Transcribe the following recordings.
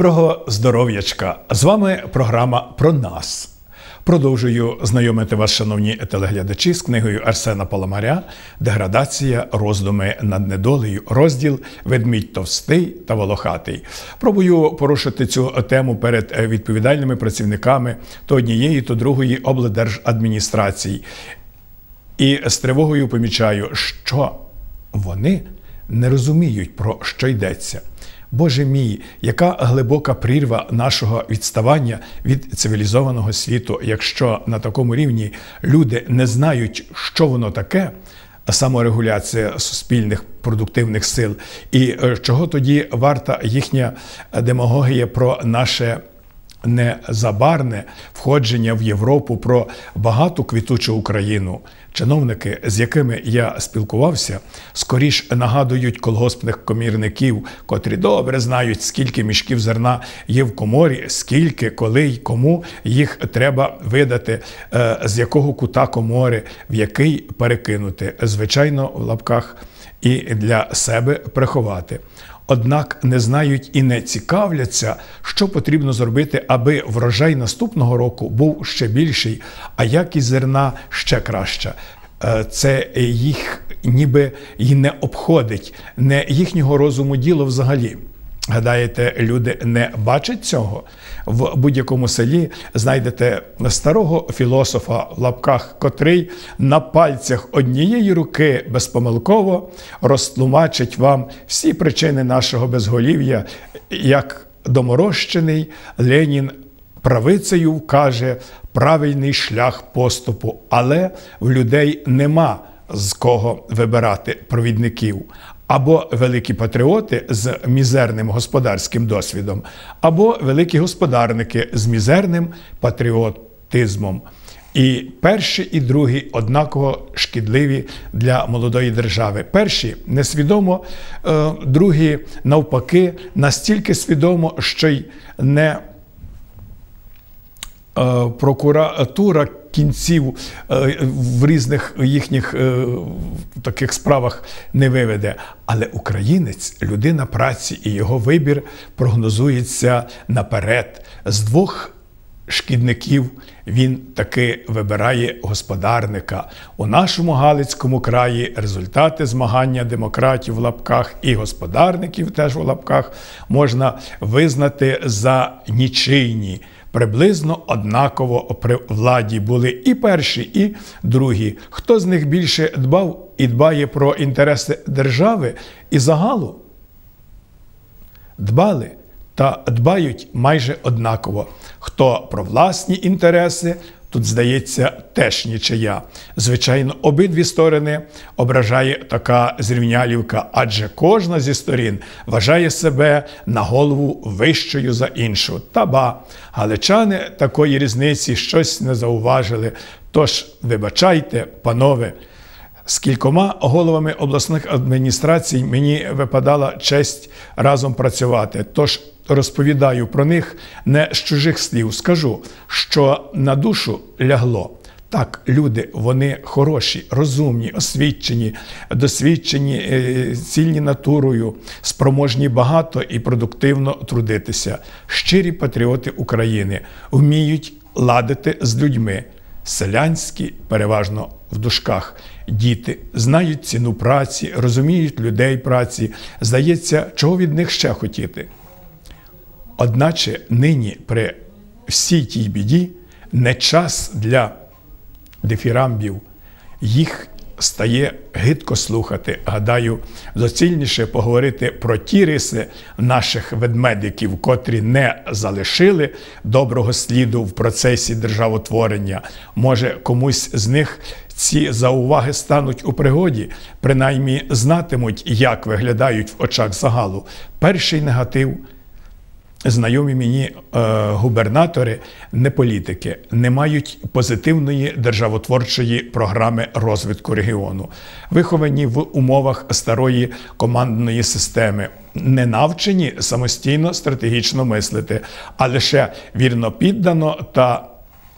Доброго здоров'ячка! З вами програма про нас. Продовжую знайомити вас, шановні телеглядачі, з книгою Арсена Паламаря Деградація, роздуми над недолею, розділ Ведмідь товстий та волохатий. Пробую порушити цю тему перед відповідальними працівниками то однієї, то другої облдержадміністрації. І з тривогою помічаю, що вони не розуміють, про що йдеться. Боже мій, яка глибока прірва нашого відставання від цивілізованого світу, якщо на такому рівні люди не знають, що воно таке, саморегуляція суспільних продуктивних сил, і е, чого тоді варта їхня демагогія про наше незабарне входження в Європу про багату квітучу Україну. Чиновники, з якими я спілкувався, скоріш нагадують колгоспних комірників, котрі добре знають, скільки мішків зерна є в коморі, скільки, коли й кому їх треба видати, е, з якого кута комори, в який перекинути, звичайно, в лапках і для себе приховати однак не знають і не цікавляться, що потрібно зробити, аби врожай наступного року був ще більший, а якість зерна ще краща. Е, це їх ніби й не обходить, не їхнього розуму діло взагалі. Гадаєте, люди не бачать цього? В будь-якому селі знайдете старого філософа в лапках, котрий на пальцях однієї руки безпомилково розтлумачить вам всі причини нашого безголів'я, як доморощений Ленін правицею вкаже правильний шлях поступу, але в людей нема з кого вибирати провідників або великі патріоти з мізерним господарським досвідом, або великі господарники з мізерним патріотизмом. І перші, і другі однаково шкідливі для молодої держави. Перші несвідомо, е, другі навпаки, настільки свідомо, що й не прокуратура кінців е, в різних їхніх е, таких справах не виведе. Але українець, людина праці і його вибір прогнозується наперед. З двох шкідників він таки вибирає господарника. У нашому Галицькому краї результати змагання демократів в лапках і господарників теж в лапках можна визнати за нічийні приблизно однаково при владі були і перші, і другі. Хто з них більше дбав і дбає про інтереси держави і загалу? Дбали та дбають майже однаково. Хто про власні інтереси, Тут, здається, теж нічия. Звичайно, обидві сторони ображає така зрівнялівка, адже кожна зі сторін вважає себе на голову вищою за іншу. Та ба, галичани такої різниці щось не зауважили. Тож, вибачайте, панове. З кількома головами обласних адміністрацій мені випадала честь разом працювати. Тож розповідаю про них не з чужих слів. Скажу, що на душу лягло. Так, люди, вони хороші, розумні, освічені, досвідчені, е, цільні натурою, спроможні багато і продуктивно трудитися. Щирі патріоти України вміють ладити з людьми. Селянські, переважно в дужках, діти знають ціну праці, розуміють людей праці. Здається, чого від них ще хотіти. Одначе нині при всій тій біді не час для дифірамбів, їх стає гидко слухати. Гадаю, доцільніше поговорити про ті риси наших ведмедиків, котрі не залишили доброго сліду в процесі державотворення. Може, комусь з них ці зауваги стануть у пригоді, принаймні знатимуть, як виглядають в очах загалу. Перший негатив знайомі мені е, губернатори, не політики, не мають позитивної державотворчої програми розвитку регіону, виховані в умовах старої командної системи, не навчені самостійно стратегічно мислити, а лише вірно піддано та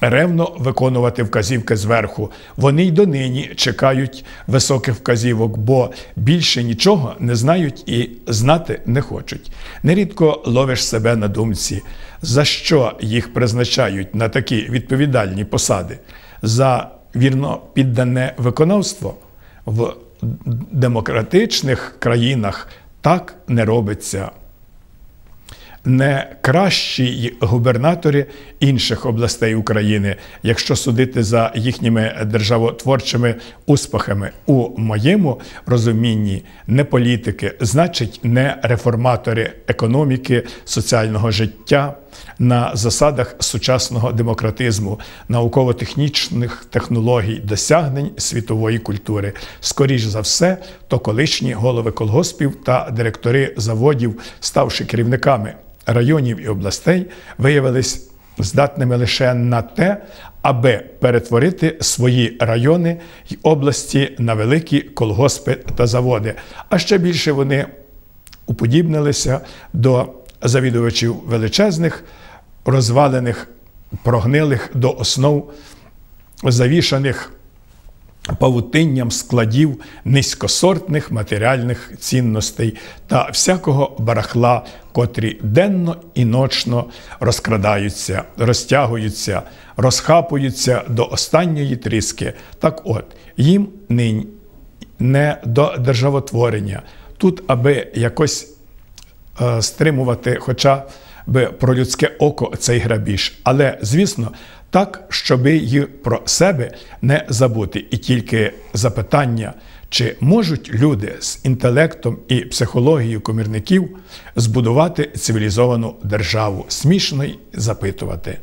ревно виконувати вказівки зверху. Вони й донині чекають високих вказівок, бо більше нічого не знають і знати не хочуть. Нерідко ловиш себе на думці, за що їх призначають на такі відповідальні посади, за вірно піддане виконавство в демократичних країнах так не робиться не кращі губернатори інших областей України, якщо судити за їхніми державотворчими успіхами у моєму розумінні, не політики, значить, не реформатори економіки, соціального життя. На засадах сучасного демократизму, науково-технічних технологій, досягнень світової культури, скоріш за все, то колишні голови колгоспів та директори заводів, ставши керівниками районів і областей виявились здатними лише на те, аби перетворити свої райони й області на великі колгоспи та заводи. А ще більше вони уподібнилися до завідувачів величезних, розвалених, прогнилих до основ завішаних павутинням складів низькосортних матеріальних цінностей та всякого барахла, котрі денно і ночно розкрадаються, розтягуються, розхапуються до останньої тріски. Так от, їм нині не до державотворення. Тут, аби якось е, стримувати, хоча про людське око цей грабіж. Але, звісно, так, щоби й про себе не забути. І тільки запитання, чи можуть люди з інтелектом і психологією комірників збудувати цивілізовану державу, смішно й запитувати.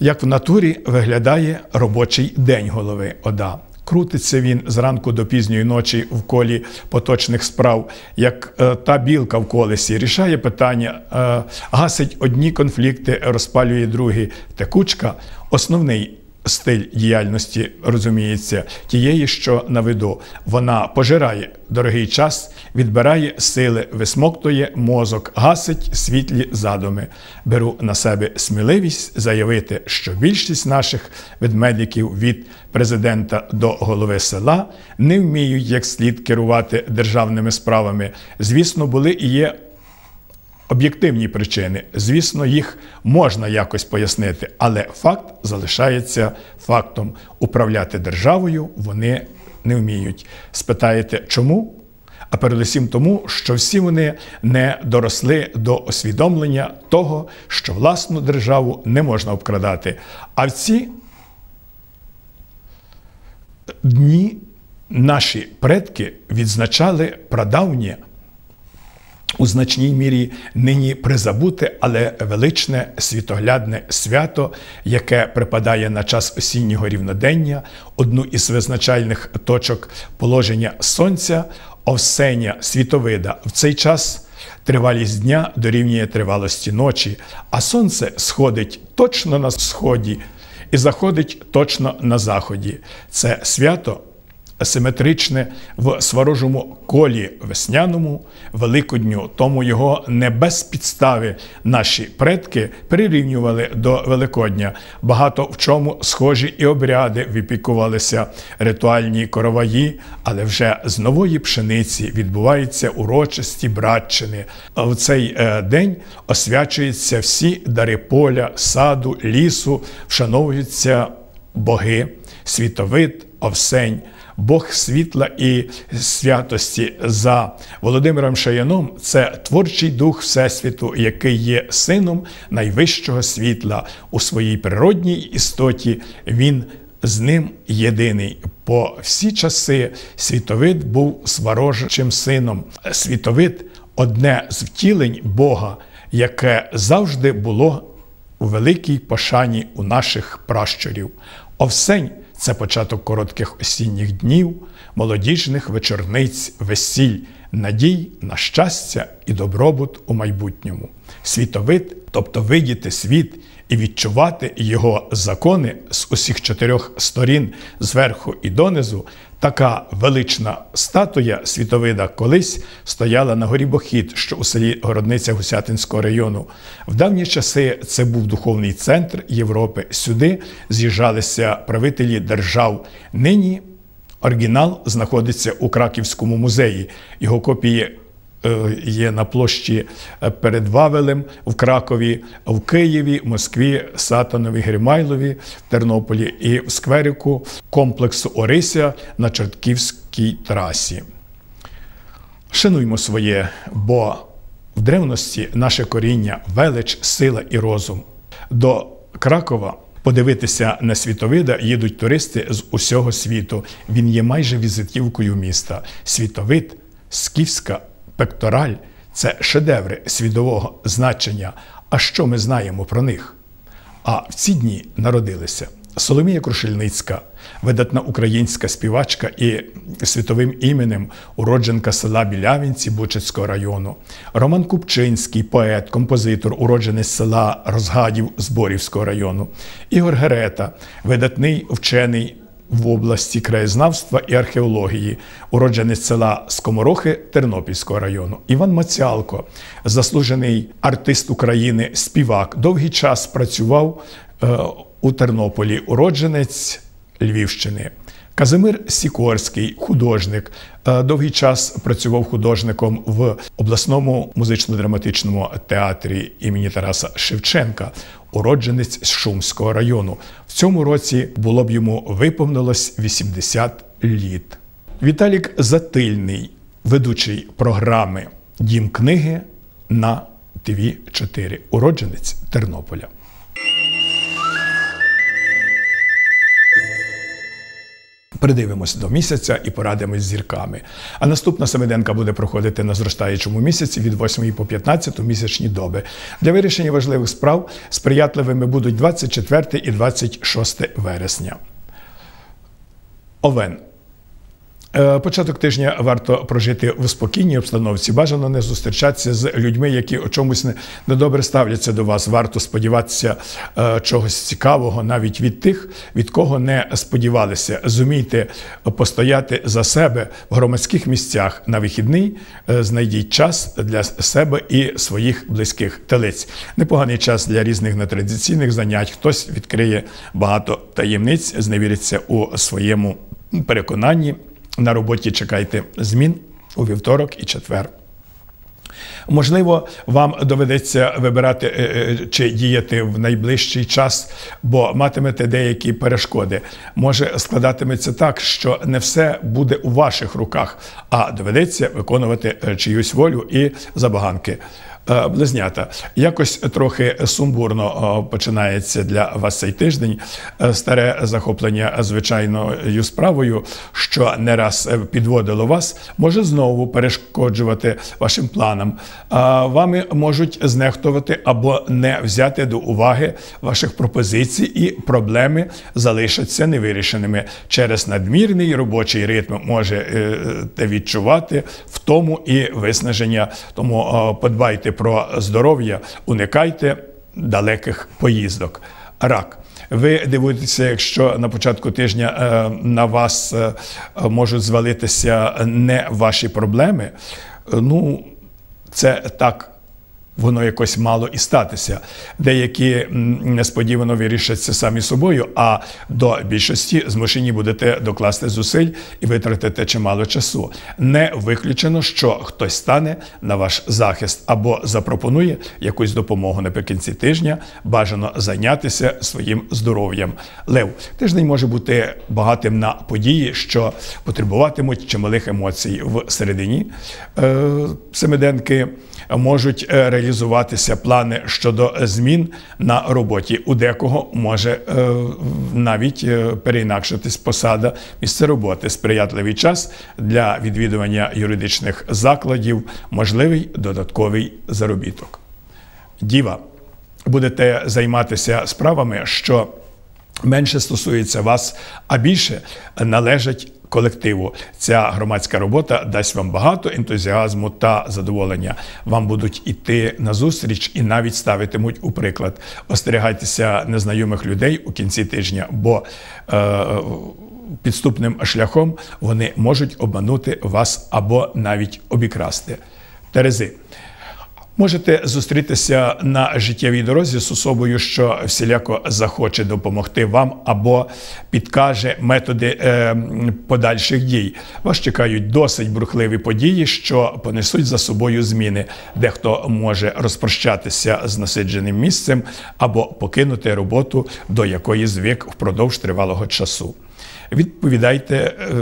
Як в натурі виглядає робочий день голови ОДА? Крутиться він зранку до пізньої ночі в колі поточних справ, як е, та білка в колесі, рішає питання, е, гасить одні конфлікти, розпалює другі. Текучка основний стиль діяльності розуміється, тієї, що на виду. Вона пожирає дорогий час, відбирає сили, висмоктує мозок, гасить світлі задуми. Беру на себе сміливість заявити, що більшість наших ведмедиків від президента до голови села не вміють як слід керувати державними справами. Звісно, були і є об'єктивні причини. Звісно, їх можна якось пояснити, але факт залишається фактом. Управляти державою вони не вміють. Спитаєте, чому? А передусім тому, що всі вони не доросли до усвідомлення того, що власну державу не можна обкрадати. А в ці дні наші предки відзначали прадавнє у значній мірі нині призабуте, але величне світоглядне свято, яке припадає на час осіннього рівнодення, одну із визначальних точок положення сонця, овсення світовида в цей час. Тривалість дня дорівнює тривалості ночі, а сонце сходить точно на сході і заходить точно на заході. Це свято асиметричне в сварожому колі весняному Великодню, тому його не без підстави наші предки прирівнювали до Великодня. Багато в чому схожі і обряди випікувалися ритуальні короваї, але вже з нової пшениці відбуваються урочисті братчини. В цей е, день освячуються всі дари поля, саду, лісу, вшановуються боги, світовид, овсень. Бог світла і святості за Володимиром Шаяном це творчий дух Всесвіту, який є сином найвищого світла у своїй природній істоті. Він з ним єдиний. По всі часи світовид був сварожичим сином. Світовид одне з втілень Бога, яке завжди було у великій пошані у наших пращурів. Овсень це початок коротких осінніх днів, молодіжних вечорниць, весіль, надій на щастя і добробут у майбутньому. Світовид, тобто видіти світ і відчувати його закони з усіх чотирьох сторін, зверху і донизу, така велична статуя світовида колись стояла на горі Бохід, що у селі Городниця Гусятинського району. В давні часи це був духовний центр Європи. Сюди з'їжджалися правителі держав. Нині оригінал знаходиться у Краківському музеї. Його копії є на площі е, перед Вавелем в Кракові, в Києві, Москві, Сатанові, Гримайлові, Тернополі і в скверику комплексу Орися на Чортківській трасі. Шануймо своє, бо в древності наше коріння, велич, сила і розум. До Кракова подивитися на світовида їдуть туристи з усього світу. Він є майже візитівкою міста. Світовид, скіфська пектораль це шедеври свідового значення. А що ми знаємо про них? А в ці дні народилися Соломія Крушельницька, видатна українська співачка і світовим іменем уродженка села Білявінці Бучацького району, Роман Купчинський, поет, композитор, уродженець села Розгадів Зборівського району, Ігор Герета, видатний вчений в області краєзнавства і археології, уродженець села Скоморохи Тернопільського району. Іван Мацялко, заслужений артист України, співак, довгий час працював е, у Тернополі, уродженець Львівщини. Казимир Сікорський, художник, е, довгий час працював художником в обласному музично-драматичному театрі імені Тараса Шевченка, уродженець Шумського району. В цьому році було б йому виповнилось 80 літ. Віталік Затильний, ведучий програми Дім книги на ТВ 4 уродженець Тернополя. Придивимось до місяця і порадимось з зірками. А наступна семиденка буде проходити на зростаючому місяці від 8 по 15 місячні доби. Для вирішення важливих справ сприятливими будуть 24 і 26 вересня. Овен. Е, початок тижня варто прожити в спокійній обстановці. Бажано не зустрічатися з людьми, які у чомусь недобре ставляться до вас. Варто сподіватися е, чогось цікавого, навіть від тих, від кого не сподівалися. Зумійте постояти за себе в громадських місцях на вихідний. Е, знайдіть час для себе і своїх близьких телець. Непоганий час для різних нетрадиційних занять. Хтось відкриє багато таємниць, зневіриться у своєму переконанні. На роботі чекайте змін у вівторок і четвер. Можливо, вам доведеться вибирати е, е, чи діяти в найближчий час, бо матимете деякі перешкоди. Може складатиметься так, що не все буде у ваших руках, а доведеться виконувати е, чиюсь волю і забаганки. Е, близнята. Якось трохи сумбурно починається для вас цей тиждень. Е, старе захоплення звичайною справою, що не раз е, підводило вас, може знову перешкоджувати вашим планам. Вами можуть знехтувати або не взяти до уваги ваших пропозицій, і проблеми залишаться невирішеними. Через надмірний робочий ритм можете відчувати втому і виснаження. Тому подбайте про здоров'я, уникайте далеких поїздок. Рак. Ви дивуєтеся, якщо на початку тижня е, на вас е, можуть звалитися не ваші проблеми. Ну, це так воно якось мало і статися. Деякі несподівано вирішаться самі собою, а до більшості змушені будете докласти зусиль і витратити чимало часу. Не виключено, що хтось стане на ваш захист або запропонує якусь допомогу наприкінці тижня. Бажано зайнятися своїм здоров'ям. Лев тиждень може бути багатим на події, що потребуватимуть чималих емоцій в середині е, семиденки можуть е, реалізуватися плани щодо змін на роботі. У декого може е, навіть е, переінакшитись посада місце роботи, сприятливий час для відвідування юридичних закладів, можливий додатковий заробіток. Діва, будете займатися справами, що менше стосується вас, а більше належать колективу. Ця громадська робота дасть вам багато ентузіазму та задоволення. Вам будуть іти на зустріч і навіть ставитимуть у приклад. Остерігайтеся незнайомих людей у кінці тижня, бо е, підступним шляхом вони можуть обманути вас або навіть обікрасти. Терези. Можете зустрітися на життєвій дорозі з особою, що всіляко захоче допомогти вам або підкаже методи е, подальших дій. Вас чекають досить брухливі події, що понесуть за собою зміни. Дехто може розпрощатися з насидженим місцем або покинути роботу, до якої звик впродовж тривалого часу. Відповідайте. Е,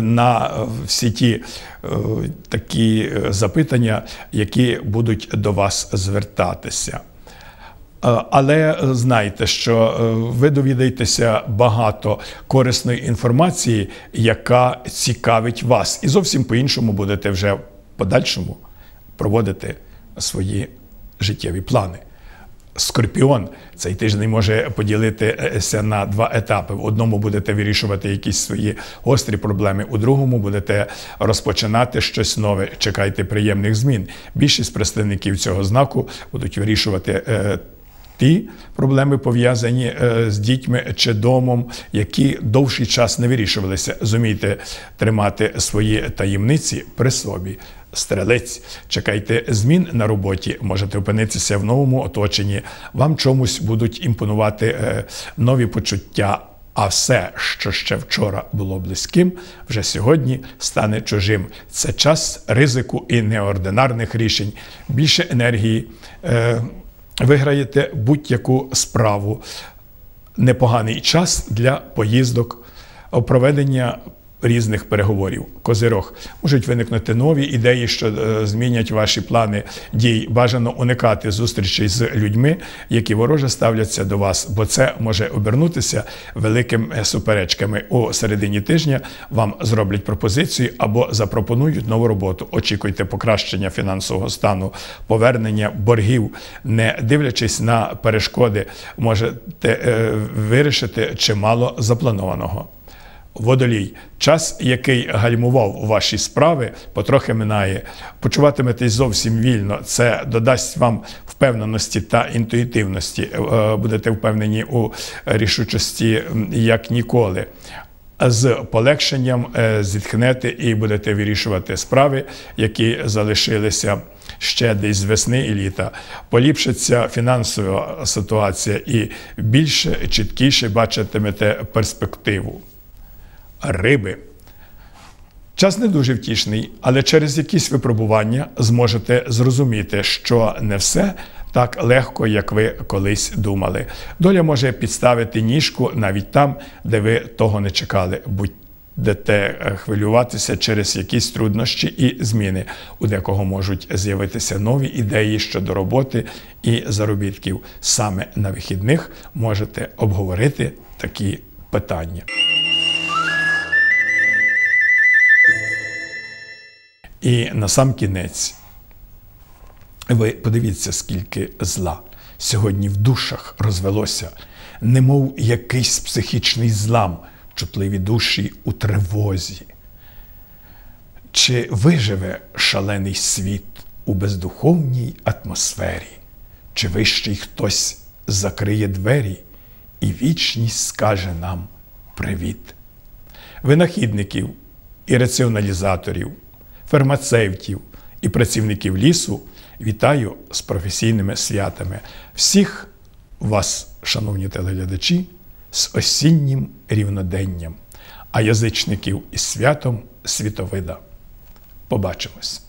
на всі ті е, такі е, запитання, які будуть до вас звертатися. Але знайте, що ви довідаєтеся багато корисної інформації, яка цікавить вас, і зовсім по-іншому будете вже в подальшому проводити свої життєві плани. Скорпіон цей тиждень може поділитися на два етапи. В одному будете вирішувати якісь свої гострі проблеми, у другому будете розпочинати щось нове. Чекайте приємних змін. Більшість представників цього знаку будуть вирішувати. Е, ті проблеми пов'язані е, з дітьми чи домом, які довший час не вирішувалися. Зумійте тримати свої таємниці при собі стрелець. Чекайте змін на роботі, можете опинитися в новому оточенні. Вам чомусь будуть імпонувати е, нові почуття. А все, що ще вчора було близьким, вже сьогодні стане чужим. Це час ризику і неординарних рішень. Більше енергії е, виграєте будь-яку справу. Непоганий час для поїздок, проведення різних переговорів. Козирог можуть виникнути нові ідеї, що е, змінять ваші плани дій. Бажано уникати зустрічей з людьми, які вороже ставляться до вас, бо це може обернутися великими суперечками. У середині тижня вам зроблять пропозицію або запропонують нову роботу. Очікуйте покращення фінансового стану, повернення боргів, не дивлячись на перешкоди, можете е, вирішити чимало запланованого. Водолій, час, який гальмував ваші справи, потрохи минає. Почуватиметесь зовсім вільно. Це додасть вам впевненості та інтуїтивності. Е, будете впевнені у рішучості як ніколи. З полегшенням е, зітхнете і будете вирішувати справи, які залишилися ще десь з весни і літа. Поліпшиться фінансова ситуація і більше чіткіше бачитимете перспективу риби. Час не дуже втішний, але через якісь випробування зможете зрозуміти, що не все так легко, як ви колись думали. Доля може підставити ніжку навіть там, де ви того не чекали. Будете е, хвилюватися через якісь труднощі і зміни. У декого можуть з'явитися нові ідеї щодо роботи і заробітків. Саме на вихідних можете обговорити такі питання. І на сам кінець, ви подивіться, скільки зла сьогодні в душах розвелося, немов якийсь психічний злам, чутливі душі у тривозі. Чи виживе шалений світ у бездуховній атмосфері, чи вищий хтось закриє двері, і вічність скаже нам привіт, винахідників і раціоналізаторів фармацевтів і працівників лісу вітаю з професійними святами. Всіх вас, шановні телеглядачі, з осіннім рівноденням, а язичників із святом світовида. Побачимось!